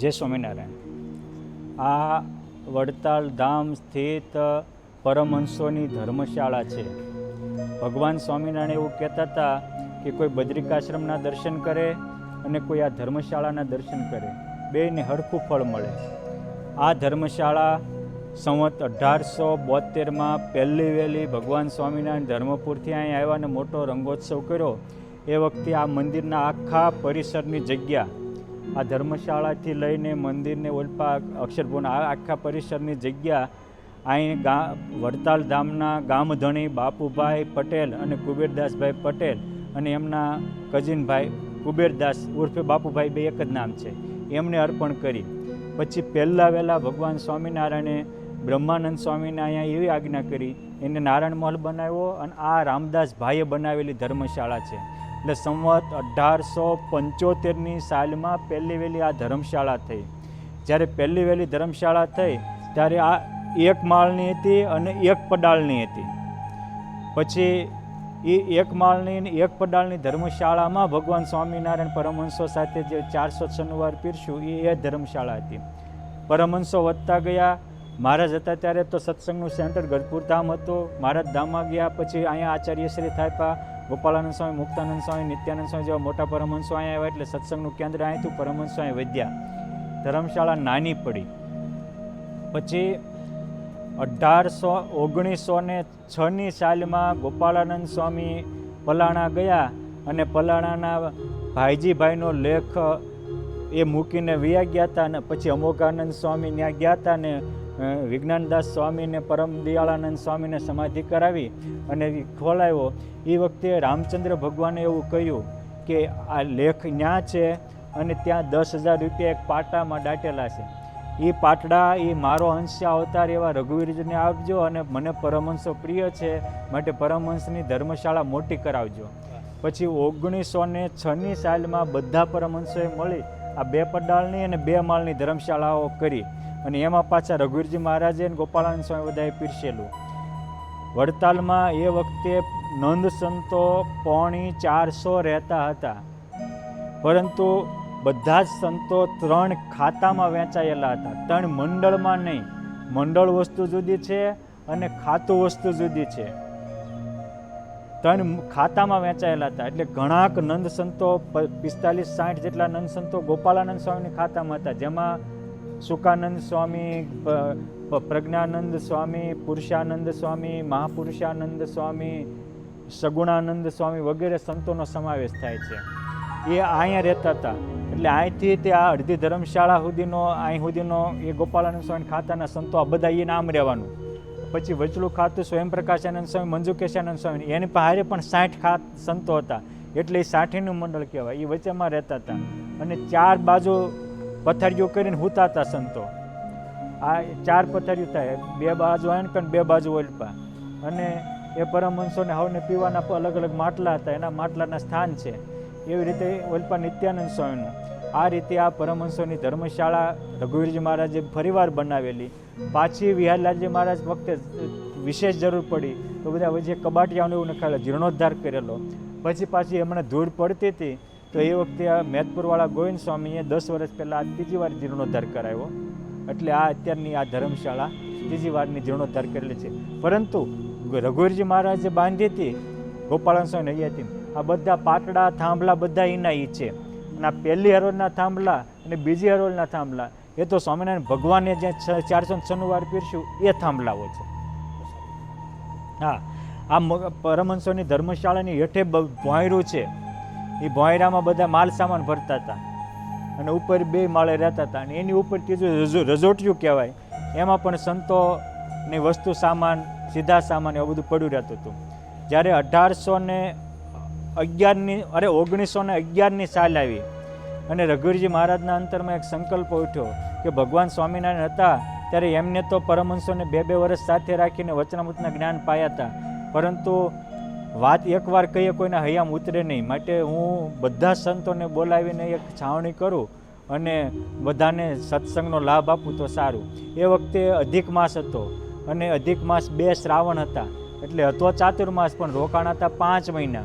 જય સ્વામિનારાયણ. આ વડતાલ ધામ સ્થિત પરમહંસોની ધર્મશાળા છે. ભગવાન સ્વામિનારાયણ એવું કહેતા હતા કે કોઈ બદ્રિકાશ્રમના દર્શન કરે અને કોઈ આ ધર્મશાળાના દર્શન કરે. બેયને હરખું ફળ મળે. આ ધર્મશાળા સંવત અઢારસો બોતેરમાં પહેલી વહેલી ભગવાન સ્વામિનારાયણ ધર્મપુરથી અહીં આવ્યા અને મોટો રંગોત્સવ કર્યો. એ વખતે આ મંદિરના આખા પરિસરની જગ્યા આ ધર્મશાળાથી લઈને મંદિરને ઓલપા અક્ષરભુવન, આ આખા પરિસરની જગ્યા, અહીં ગા, વડતાલ ધામના ગામધણી બાપુભાઈ પટેલ અને કુબેરદાસભાઈ પટેલ અને એમના કઝિનભાઈ કુબેરદાસ ઉર્ફે બાપુભાઈ બે એક જ નામ છે. એમને અર્પણ કરી. પછી પહેલાં વહેલા ભગવાન સ્વામિનારાયણે બ્રહ્માનંદ સ્વામીને અહીંયા એવી આજ્ઞા કરી, એને નારાયણ મહલ બનાવ્યો અને આ રામદાસ ભાઈએ બનાવેલી ધર્મશાળા છે. એટલે સંવત અઢારસો પંચોતેરની સાલમાં પહેલી વહેલી આ ધર્મશાળા થઈ. જ્યારે પહેલી વહેલી ધર્મશાળા થઈ, ત્યારે આ એક માળની હતી અને એક પડાળની હતી. પછી એ એક માળની અને એક પડાળની ધર્મશાળામાં ભગવાન સ્વામિનારાયણ પરમહંસો સાથે જે ચારસો શનિવાર પીરશું, એ એ ધર્મશાળા હતી. પરમહંસો વધતા ગયા. મહારાજ હતા ત્યારે તો સત્સંગનું સેન્ટર ગઢપુર ધામ હતું. મહારાજ ધામમાં ગયા, પછી અહીંયા આચાર્યશ્રી થાપ્યા. ગોપાળાનંદ સ્વામી, મુક્તાનંદ સ્વામી, નિત્યાનંદ સ્વામી જેવા મોટા પરમહંસો અહીંયા આવ્યા એટલે સત્સંગનું કેન્દ્ર અહીંથી પરમહંસો અહીં વધ્યા ધર્મશાળા નાની પડી. પછી અઢારસો ઓગણીસો ને છની સાલમાં ગોપાળાનંદ સ્વામી પલાણા ગયા અને પલાણાના ભાઈજીભાઈનો લેખ એ મૂકીને વ્યા ગયા હતા અને પછી અમોઘાનંદ સ્વામી ત્યાં ગયા હતા ને વિજ્ઞાનદાસ સ્વામીને પરમ દયાળાનંદ સ્વામીને સમાધિ કરાવી અને ખોલાવ્યો એ વખતે રામચંદ્ર ભગવાને એવું કહ્યું કે આ લેખ ન્યા છે અને ત્યાં દસ હજાર રૂપિયા એક પાટામાં દાટેલા છે. એ પાટડા એ મારો અંશ અવતાર એવા રઘુવીરજીને આપજો અને મને પરમહંસો પ્રિય છે, માટે પરમહંસની ધર્મશાળા મોટી કરાવજો. પછી ઓગણીસો ને છની સાલમાં બધા પરમહંસોએ મળી આ બે પડાળની અને બે માળની ધર્મશાળાઓ કરી. અને એમાં પાછા રઘુવીરજી મહારાજે અને ગોપાળાનંદ સ્વામી બધાએ પીરસેલું. વડતાલમાં એ વખતે નંદ સંતો પોણી ચારસો રહેતા હતા. પરંતુ બધા જ સંતો ત્રણ ખાતામાં વહેંચાયેલા હતા. ત્રણ મંડળમાં નહીં. મંડળ વસ્તુ જુદી છે અને ખાતું વસ્તુ જુદી છે. ત્રણ ખાતામાં વહેંચાયેલા હતા. એટલે ઘણાક નંદ સંતો પિસ્તાલીસ, સાઠ જેટલા નંદ સંતો ગોપાલાનંદ સ્વામીની ખાતામાં હતા. જેમાં સુકાનંદ સ્વામી પ્રજ્ઞાનંદ સ્વામી પુરુષાનંદ સ્વામી મહાપુરુષાનંદ સ્વામી સગુણાનંદ સ્વામી વગેરે સંતોનો સમાવેશ થાય છે. એ અહીંયા રહેતા હતા. એટલે અહીંથી તે આ અડધી ધર્મશાળા સુધીનો, અહીં સુધીનો એ ગોપાલાનંદ સ્વામી ખાતાના સંતો આ બધા એ નામ રહેવાનું. પછી વચલું ખાતું સ્વયંપ્રકાશાનંદ સ્વામી, મંજુકેશાનંદ સ્વામી, એની પાસે પણ સાઠ ખાત સંતો હતા. એટલે એ સાઠીનું મંડળ કહેવાય. એ વચ્ચેમાં રહેતા હતા. અને ચાર બાજુ પથારીઓ કરીને હુતા હતા સંતો. આ ચાર પથારીઓ થાય. બે બાજુ આયન બે બાજુ ઓલપા. અને એ પરમહંસોને હવને પીવાના અલગ અલગ માટલા હતા. એના માટલાના સ્થાન છે. એવી રીતે ઓલપા નિત્યાનંદ સ્વામીનું. આ રીતે આ પરમહંસોની ધર્મશાળા રઘુવીરજી મહારાજે ફરીવાર બનાવેલી. પાછી વિહારલાલજી મહારાજ વખતે વિશેષ જરૂર પડી. તો બધા જે કબાટિયાઓને એવું નખાડે જીર્ણોદ્ધાર કરેલો. પછી પાછી હમણાં ધૂળ પડતી હતી. તો એ વખતે આ મેતપુરવાળા ગોવિંદ સ્વામીએ દસ વર્ષ પહેલાં ત્રીજી વાર જીર્ણોદ્ધાર કરાવ્યો એટલે આ અત્યારની આ ધર્મશાળા ત્રીજી વારની જીર્ણોદ્ધાર કરેલી છે. પરંતુ રઘુવીરજી મહારાજે બાંધી હતી, ગોપાલન સ્વામી હતી. આ બધા પાટડા થાંભલા બધા એના એ છે. અને આ પહેલી હરોળના થાંભલા અને બીજી હરોળના થાંભલા, એ તો સ્વામિનારાયણ ભગવાને જે ચારસો ને વાર પીરસ્યું, એ થાંભલાઓ છે. હા, આ પરમહંસોની ધર્મશાળાની હેઠે ભોંયરું છે. એ ભોંયરામાં બધા માલ સામાન ભરતા હતા. અને ઉપર બે માળે રહેતા હતા. અને એની ઉપર જે રજો- રજોટિયું કહેવાય, એમાં પણ સંતોની વસ્તુ સામાન, સીધા સામાન એવું બધું પડ્યું રહેતું હતું. જ્યારે અઢારસો ને અગિયારની, અરે ઓગણીસો ને અગિયારની સાલ આવી અને રઘુવીરજી મહારાજના અંતરમાં એક સંકલ્પ ઉઠ્યો કે ભગવાન સ્વામિનારાયણ હતા ત્યારે એમને તો પરમહંસોને બે બે વર્ષ સાથે રાખીને વચનામૃતના જ્ઞાન પાયા હતા. પરંતુ વાત એકવાર કહીએ કોઈના હૈયામ ઉતરે નહીં. માટે હું બધા સંતોને બોલાવીને એક છાવણી કરું અને બધાને સત્સંગનો લાભ આપું તો સારું. એ વખતે અધિક માસ હતો અને અધિક માસ બે શ્રાવણ હતા. એટલે હતો ચાતુર્માસ, પણ રોકાણ હતા પાંચ મહિના.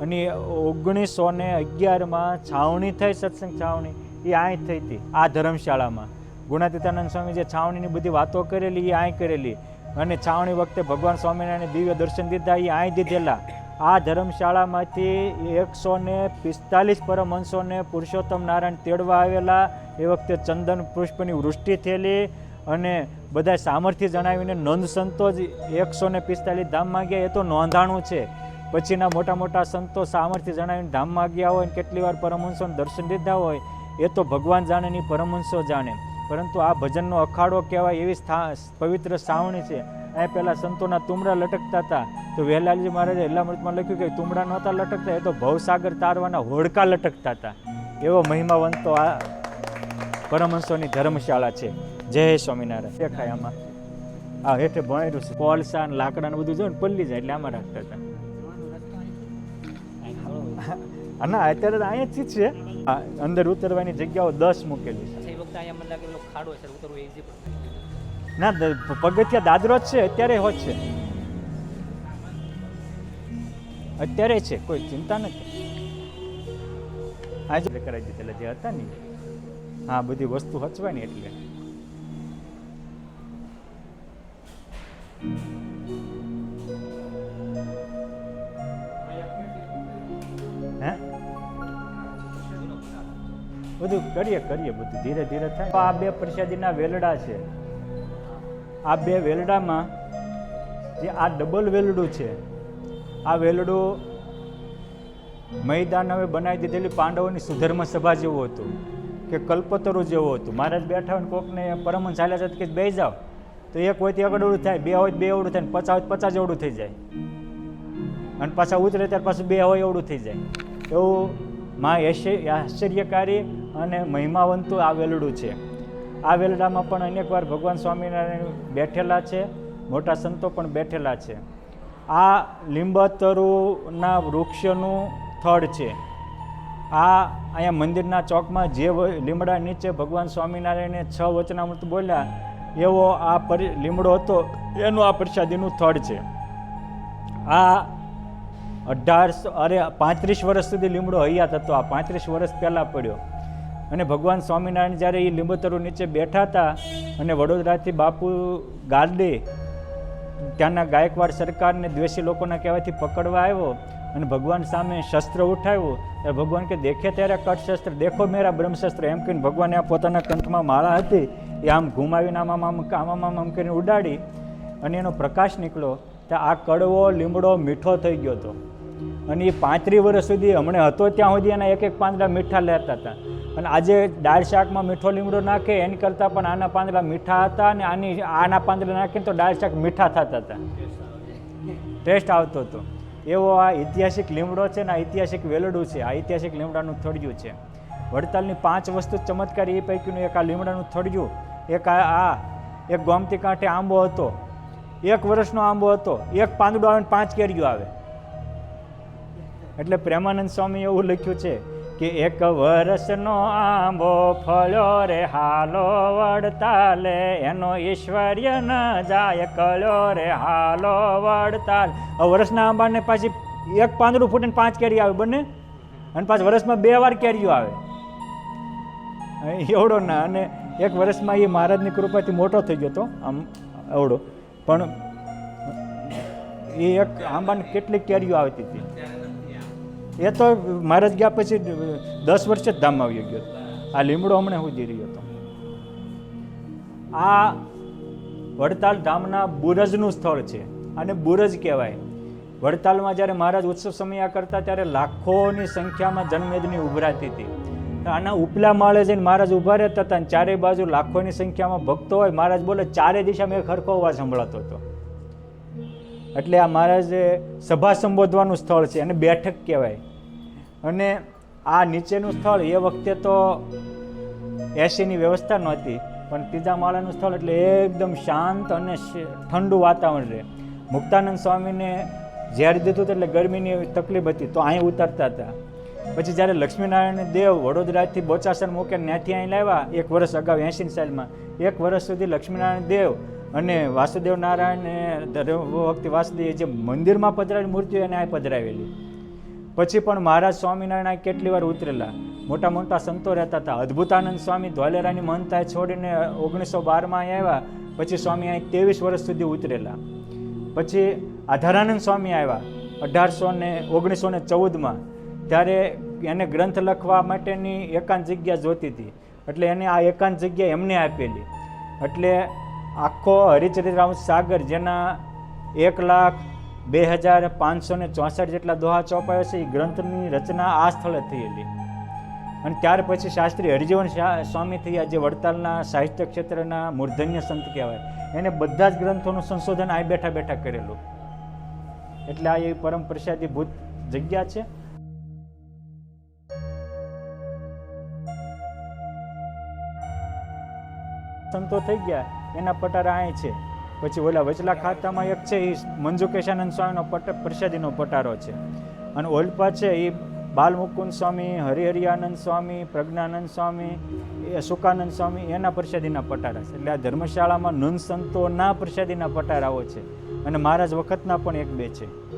અને ઓગણીસો ને અગિયારમાં છાવણી થઈ, સત્સંગ છાવણી. એ અહીં થઈ હતી આ ધર્મશાળામાં. ગુણાતીતાનંદ સ્વામી જે છાવણીની બધી વાતો કરેલી, એ અહીં કરેલી. અને છાવણી વખતે ભગવાન સ્વામિનારાયણ દિવ્ય દર્શન દીધા. એ અહીં દીધેલા. આ ધર્મશાળામાંથી એકસો ને પિસ્તાલીસ પરમહંસોને પુરુષોત્તમ નારાયણ તેડવા આવેલા. એ વખતે ચંદન પુષ્પની વૃષ્ટિ થયેલી અને બધા સામર્થ્ય જણાવીને નોંધ સંતો જ એકસો ને પિસ્તાલીસ ધામમાં ગયા. એ તો નોંધાણું છે. પછીના મોટા મોટા સંતો સામર્થ્ય જણાવીને ધામમાં ગયા હોય કેટલી વાર પરમહંસોને દર્શન દીધા હોય, એ તો ભગવાન જાણે ની પરમહંસો જાણે. પરંતુ આ ભજનનો અખાડો કહેવાય એવી સ્થા, પવિત્ર સાવણી છે. એ પહેલાં સંતોના તુમડા લટકતા હતા. તો વહેલાલજી મહારાજે હેલામૃતમાં લખ્યું કે તુમડા નહોતા લટકતા, એ તો ભવસાગર તારવાના હોડકા લટકતા હતા. એવો મહિમાવંતો આ પરમહંસોની ધર્મશાળા છે. જય સ્વામિનારાયણ. દેખાય આમાં. આ હેઠે ભણેલું છે. કોલસા ને લાકડા ને બધું જોયું ને પલ્લી જાય એટલે આમાં રાખતા હતા. ના, અત્યારે અહીંયા જ છે. અંદર ઉતરવાની જગ્યાઓ દસ મૂકેલી છે. ના પગથિયા દાદરો જ છે, અત્યારે હોત છે. અત્યારે છે, કોઈ ચિંતા નથી. આજે કરાવી એટલે જે હતા ને, હા, બધી વસ્તુ હચવાની એટલે. બધું કરીએ કરીએ બધું. ધીરે ધીરે થાય. આ બે પ્રસાદીના વેલડા છે. આ બે વેલડામાં જે આ ડબલ વેલડું છે, આ વેલડું મૈદાન હવે બનાવી દીધેલી પાંડવોની સુધર્મ સભા જેવું હતું, કે કલ્પતરુ જેવું હતું. મહારાજ બેઠા હોય કોકને પરમહંસ ચાલ્યા જતા કે બે જાઓ. તો એક હોય તે એક થાય, બે હોય બે અવડું થાય ને પચાસ હોય પચાસ એવડું થઈ જાય. અને પાછા ઉતરે ત્યારે પાછું બે હોય એવડું થઈ જાય. એવું માં આશ્ચર્યકારી અને મહિમાવંતું આ વેલડું છે. આ વેલડામાં પણ અનેકવાર ભગવાન સ્વામિનારાયણ બેઠેલા છે, મોટા સંતો પણ બેઠેલા છે. આ લીંબતરુના વૃક્ષનું થડ છે. આ અહીંયા મંદિરના ચોકમાં જે લીમડા નીચે ભગવાન સ્વામિનારાયણે છ વચનામૃત બોલ્યા, એવો આ પરી, લીમડો હતો, એનું આ પ્રસાદીનું થડ છે. આ અઢારસો, અરે પાંત્રીસ વર્ષ સુધી લીમડો હૈયાત હતો, આ પાંત્રીસ વર્ષ પહેલાં પડ્યો. અને ભગવાન સ્વામિનારાયણ જ્યારે એ લીંબોતરુ નીચે બેઠા હતા અને વડોદરાથી બાપુ ગાર્ડે ત્યાંના ગાયકવાડ સરકારને દ્વેષી લોકોના કહેવાથી પકડવા આવ્યો અને ભગવાન સામે શસ્ત્ર ઉઠાવ્યું. ત્યારે ભગવાન કે, દેખે ત્યારે કટ શસ્ત્ર દેખો મેરા બ્રહ્મશસ્ત્ર. એમ કહીને ભગવાને આ પોતાના કંઠમાં માળા હતી. એ આમ ઘુમાવીને આમ આમ આમ આમ કરીને ઉડાડી અને એનો પ્રકાશ નીકળ્યો. તો આ કડવો, લીમડો, મીઠો થઈ ગયો હતો. અને એ પાંત્રીસ વર્ષ સુધી હમણાં હતો ત્યાં સુધી એના એક એક પાંદડા મીઠા લેતા હતા. અને આજે દાળ શાકમાં મીઠો લીમડો નાખે, એની કરતાં પણ આના પાંદડા મીઠા હતા અને આની આના પાંદડા નાખીને તો દાળ શાક મીઠા થતા હતા. ટેસ્ટ આવતો હતો. એવો આ ઐતિહાસિક લીમડો છે ને આ ઐતિહાસિક વેલડું છે. આ ઐતિહાસિક લીમડાનું થળિયું છે. વડતાલની પાંચ વસ્તુ ચમત્કારી એ પૈકીનું એક આ લીમડાનું થળિયું એક આ એક ગોમતી કાંઠે આંબો હતો, એક વર્ષનો આંબો હતો, એક પાંદડું આવે ને પાંચ કેરીઓ આવે. એટલે પ્રેમાનંદ સ્વામી એવું લખ્યું છે કે એક વર્ષનો આંબો ફળ્યો રે, હાલો વડતાલે. એનો ઈશ્વર્ય ન જાય, કળ્યો રે, હાલો વડતાલ. વર્ષના આંબાને પાછી એક પાંદડું ફૂટે ને પાંચ કેરી આવે બંને? અને પાછ વર્ષમાં બે વાર કેરીઓ આવે. એવડો ના, અને એક વર્ષમાં એ મહારાજની કૃપાથી મોટો થઈ ગયો હતો આમ એવડો. પણ એ એક આંબાની કેટલીક કેરીઓ આવતી હતી? એ તો મહારાજ ગયા પછી દસ વર્ષે જ ધામમાં આવી ગયો આ લીમડો હમણાં સુધી રહ્યો હતો. આ વડતાલ ધામના બુરજનું સ્થળ છે. અને બુરજ કહેવાય. વડતાલમાં જ્યારે મહારાજ ઉત્સવ સમયા કરતા ત્યારે લાખોની સંખ્યામાં જનમેદની ઉભરાતી હતી. આના ઉપલા માળે જઈને મહારાજ ઊભા રહેતા હતા અને ચારે બાજુ લાખોની સંખ્યામાં ભક્તો હોય, મહારાજ બોલે, ચારે દિશામાં એક ખરખો અવાજ સંભળાતો હતો. એટલે આ મહારાજે સભા સંબોધવાનું સ્થળ છે અને બેઠક કહેવાય. અને આ નીચેનું સ્થળ એ વખતે તો એસીની વ્યવસ્થા નહોતી, પણ ત્રીજા માળાનું સ્થળ એટલે એકદમ શાંત અને ઠંડુ વાતાવરણ રહે. મુક્તાનંદ સ્વામીને ઝેર દીધું હતું એટલે ગરમીની તકલીફ હતી, તો અહીં ઉતરતા હતા. પછી જ્યારે લક્ષ્મીનારાયણ દેવ વડોદરાથી બોચાસણ મૂકે ત્યાંથી અહીં લાવ્યા, એક વર્ષ અગાઉ એંશી સાલમાં, એક વર્ષ સુધી લક્ષ્મીનારાયણ દેવ અને વાસુદેવ નારાયણ વખતે વાસુદેવ જે મંદિરમાં પધરાવેલી મૂર્તિઓ એને અહીં પધરાવેલી. પછી પણ મહારાજ સ્વામિનારાયણ કેટલી વાર ઉતરેલા? મોટા મોટા સંતો રહેતા હતા. અદ્ભુતાનંદ સ્વામી ધ્વાલેરાની મનતા છોડીને ઓગણીસો બારમાં અહીં આવ્યા. પછી સ્વામી અહીં ત્રેવીસ વર્ષ સુધી ઉતરેલા. પછી આધારાનંદ સ્વામી આવ્યા અઢારસો ને ઓગણીસો ને ચૌદમાં. ત્યારે એને ગ્રંથ લખવા માટેની એકાંત જગ્યા જોતી હતી. એટલે એને આ એકાંત જગ્યા એમને આપેલી. એટલે આખો હરિચરિત્રામૃત સાગર, જેના એક લાખ બે હજાર પાંચસો ને ચોસઠ જેટલા દોહા ચોપાયો છે, એ ગ્રંથની રચના આ સ્થળે થયેલી. અને ત્યાર પછી શાસ્ત્રી હરિજીવન સ્વામી થયા, જે વડતાલના સાહિત્ય ક્ષેત્રના મૂર્ધન્ય સંત કહેવાય. એને બધા જ ગ્રંથોનું સંશોધન આ બેઠા બેઠા કરેલું. એટલે આ એ પરમ પ્રસાદીભૂત જગ્યા છે. સંતો થઈ ગયા. એના પટારા અહીં છે. પછી ઓલા વચલા ખાતામાં એક છે એ મંજુકેશાનંદ સ્વામીનો પટ, પ્રસાદીનો પટારો છે. અને ઓલપા છે એ બાલમુકુંદ સ્વામી, હરિહરિયાનંદ સ્વામી, પ્રજ્ઞાનંદ સ્વામી, એ સુકાનંદ સ્વામી, એના પ્રસાદીના પટારા છે. એટલે આ ધર્મશાળામાં નંદ સંતોના પ્રસાદીના પટારાઓ છે. અને મહારાજ વખતના પણ એક બે છે.